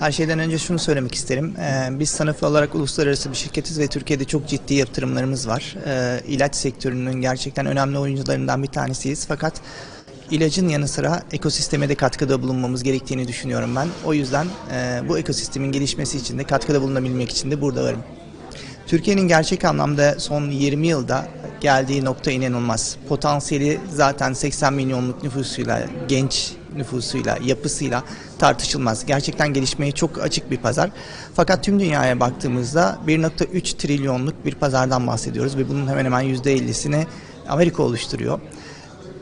Her şeyden önce şunu söylemek isterim. Ee, biz Sanofi olarak uluslararası bir şirketiz ve Türkiye'de çok ciddi yatırımlarımız var. Ee, ilaç sektörünün gerçekten önemli oyuncularından bir tanesiyiz. Fakat ilacın yanı sıra ekosisteme de katkıda bulunmamız gerektiğini düşünüyorum ben. O yüzden e, bu ekosistemin gelişmesi için de katkıda bulunabilmek için de burada varım. Türkiye'nin gerçek anlamda son 20 yılda geldiği nokta inanılmaz. Potansiyeli zaten 80 milyonluk nüfusuyla, genç nüfusuyla, yapısıyla tartışılmaz. Gerçekten gelişmeye çok açık bir pazar. Fakat tüm dünyaya baktığımızda 1.3 trilyonluk bir pazardan bahsediyoruz ve bunun hemen hemen %50'sini Amerika oluşturuyor.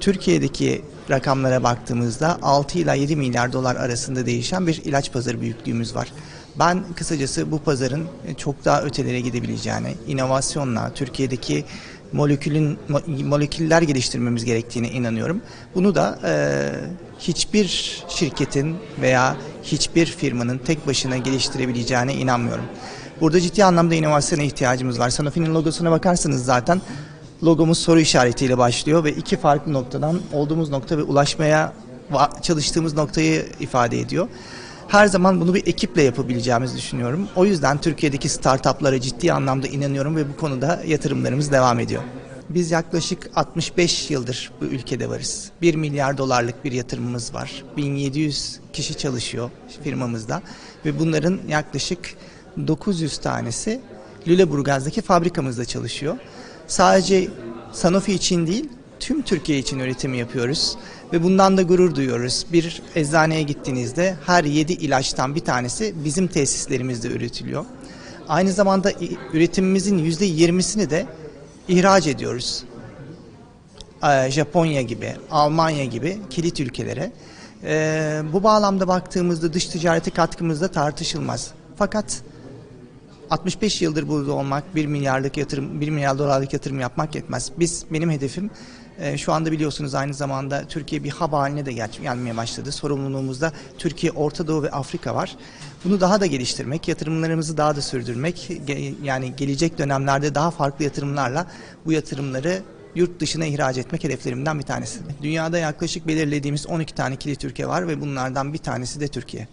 Türkiye'deki rakamlara baktığımızda 6 ila 7 milyar dolar arasında değişen bir ilaç pazarı büyüklüğümüz var. Ben kısacası bu pazarın çok daha ötelere gidebileceğine, inovasyonla, Türkiye'deki molekülün mo- moleküller geliştirmemiz gerektiğine inanıyorum. Bunu da e, hiçbir şirketin veya hiçbir firmanın tek başına geliştirebileceğine inanmıyorum. Burada ciddi anlamda inovasyona ihtiyacımız var. Sanofi'nin logosuna bakarsanız zaten logomuz soru işaretiyle başlıyor ve iki farklı noktadan olduğumuz nokta ve ulaşmaya çalıştığımız noktayı ifade ediyor. Her zaman bunu bir ekiple yapabileceğimizi düşünüyorum. O yüzden Türkiye'deki startuplara ciddi anlamda inanıyorum ve bu konuda yatırımlarımız devam ediyor. Biz yaklaşık 65 yıldır bu ülkede varız. 1 milyar dolarlık bir yatırımımız var. 1700 kişi çalışıyor firmamızda ve bunların yaklaşık 900 tanesi Lüleburgaz'daki fabrikamızda çalışıyor. Sadece Sanofi için değil, tüm Türkiye için üretimi yapıyoruz ve bundan da gurur duyuyoruz. Bir eczaneye gittiğinizde her 7 ilaçtan bir tanesi bizim tesislerimizde üretiliyor. Aynı zamanda üretimimizin %20'sini de ihraç ediyoruz. Ee, Japonya gibi, Almanya gibi kilit ülkelere. Ee, bu bağlamda baktığımızda dış ticarete katkımız da tartışılmaz. Fakat 65 yıldır burada olmak, 1 milyarlık yatırım, 1 milyar dolarlık yatırım yapmak yetmez. Biz benim hedefim e, şu anda biliyorsunuz aynı zamanda Türkiye bir hub haline de gel- gelmeye başladı. Sorumluluğumuzda Türkiye, Orta Doğu ve Afrika var. Bunu daha da geliştirmek, yatırımlarımızı daha da sürdürmek, ge- yani gelecek dönemlerde daha farklı yatırımlarla bu yatırımları yurt dışına ihraç etmek hedeflerimden bir tanesi. Dünyada yaklaşık belirlediğimiz 12 tane kilit ülke var ve bunlardan bir tanesi de Türkiye.